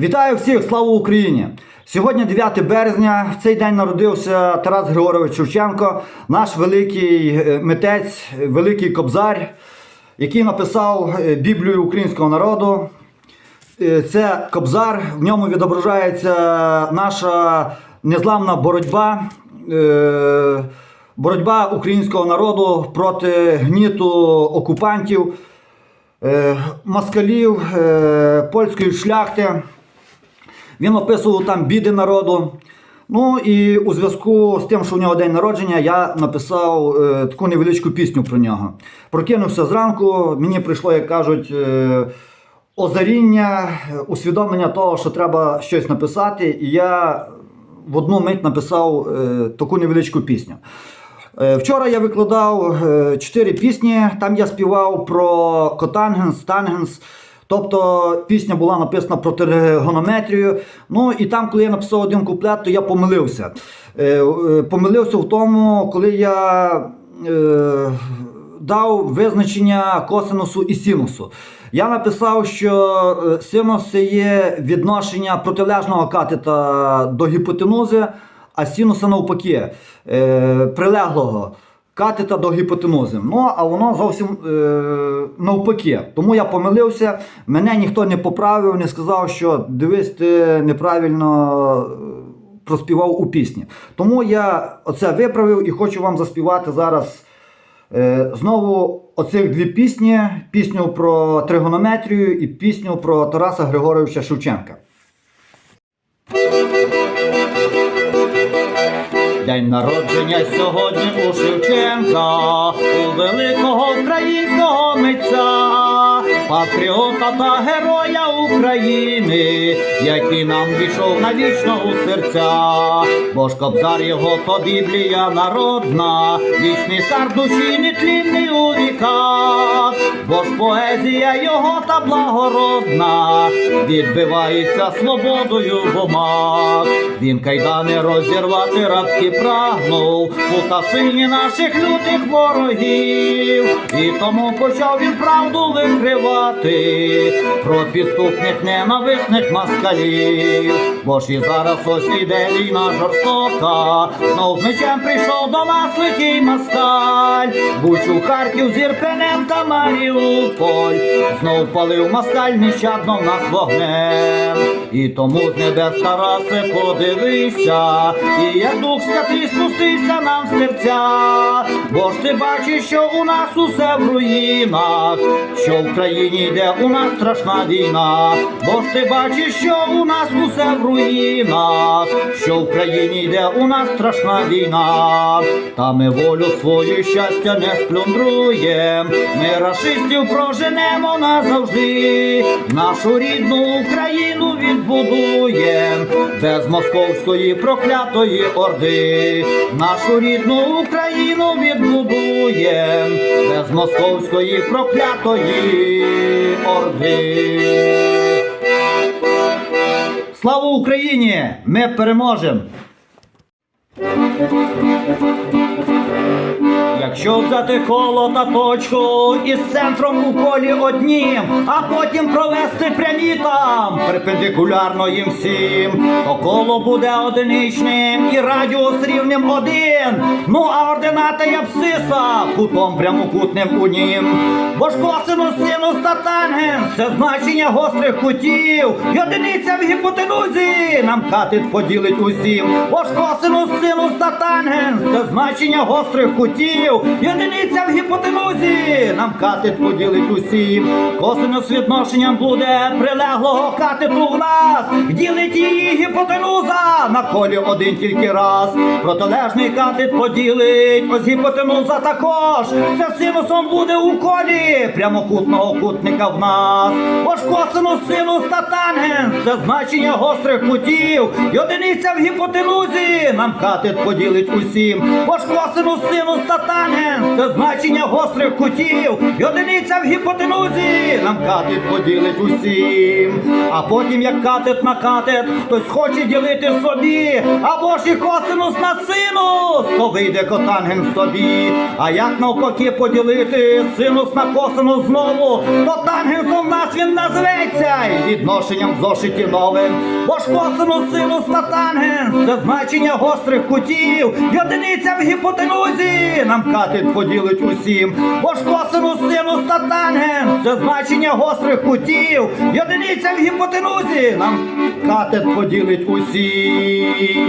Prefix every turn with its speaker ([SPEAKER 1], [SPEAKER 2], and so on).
[SPEAKER 1] Вітаю всіх! Слава Україні! Сьогодні 9 березня. В цей день народився Тарас Григорович Шевченко, наш великий е, митець, великий кобзар, який написав е, Біблію українського народу. Е, Це кобзар, в ньому відображається наша незламна боротьба. Боротьба українського народу проти гніту окупантів, москалів, польської шляхти. Він описував там біди народу. Ну і у зв'язку з тим, що у нього день народження, я написав е, таку невеличку пісню про нього. Прокинувся зранку, мені прийшло, як кажуть, е, озаріння, усвідомлення того, що треба щось написати, і я в одну мить написав е, таку невеличку пісню. Е, Вчора я викладав е, чотири пісні. Там я співав про котангенс, тангенс. Тобто пісня була написана про тригонометрію. Ну і там, коли я написав один куплет, то я помилився. Е, е, Помилився в тому, коли я е, дав визначення косинусу і синусу. Я написав, що синус це є відношення протилежного катета до гіпотенузи, а синуса навпаки, прилеглого катета до гіпотенузи. Ну, а воно зовсім е, навпаки. Тому я помилився, мене ніхто не поправив, не сказав, що дивись, ти неправильно е, проспівав у пісні. Тому я оце виправив і хочу вам заспівати зараз. Е, Знову оцих дві пісні: пісню про тригонометрію і пісню про Тараса Григоровича Шевченка. День народження сьогодні у Шевченка, у великого українського митця, патріота та героя України, який нам війшов навічно у серця, бо ж кобзар його то Біблія народна, вічний скарб душі нетлінний у віках, бо ж поезія його та благородна, відбивається свободою в. Він кайдани розірвати рабські прагнув, пута сильні наших лютих ворогів, і тому почав він правду викривати про підступних ненависних москалів. Бо ж і зараз ось іде війна жорстока, знов мечем прийшов до нас лихий москаль, Бучу, Харків, зірпенем та Маріуполь, знов палив москаль нещадно нас вогнем. І тому з небес Тарасе подивися, і як Дух Святий спустився нам в серця, бо ж ти бачиш, що у нас усе в руїнах, що в країні йде у нас страшна війна, бо ж ти бачиш, що у нас усе в руїнах, що в країні йде у нас страшна війна, та ми волю свою щастя не сплюндруєм, ми рашистів проженемо назавжди, нашу рідну Україну відбудуєм, без московської проклятої орди, нашу рідну Україну відбудуєм, без московської проклятої орди. Слава Україні! Ми переможемо! Якщо взяти коло та точку із центром у колі однім, а потім провести прямі там, перпендикулярно їм всім, то коло буде одиничним і радіус рівним один. Ну а ордината є абсциса кутом прямокутним у нім. Бо ж косинус, синус та тангенс це значення гострих кутів. І одиниця в гіпотенузі нам катет поділить усім. Бо ж косинус, синус Hallelujah. Та тангенс це значення гострих кутів. І одиниця в гіпотенузі нам катет поділить усім. Косинус відношенням буде прилеглого катету в нас. Ділить її гіпотенуза на колі один тільки раз. Протилежний катет поділить ось гіпотенуза також. Це синусом буде у колі прямокутного кутника в нас. Ось косинус, синус та тангенс це значення гострих кутів. І одиниця в гіпотенузі нам катет поділить усім. Та тангенс тангенс це значення гострих кутів. І одиниця в гіпотенузі нам катет поділить усім. А потім, як катет на катет, хтось хоче ділити собі, або ж і косинус на синус, то вийде котангенс тобі. А як навпаки поділити синус на косинус знову, то тангенсом нас він назветься і відношенням зошиті новим. Бо ж косинус, синус та тангенс це значення гострих кутів. І єдиниця в гіпотенузі нам катет поділить усім. Бо ж косинус, це значення гострих кутів. Єдиниця в гіпотенузі нам катет поділить усім.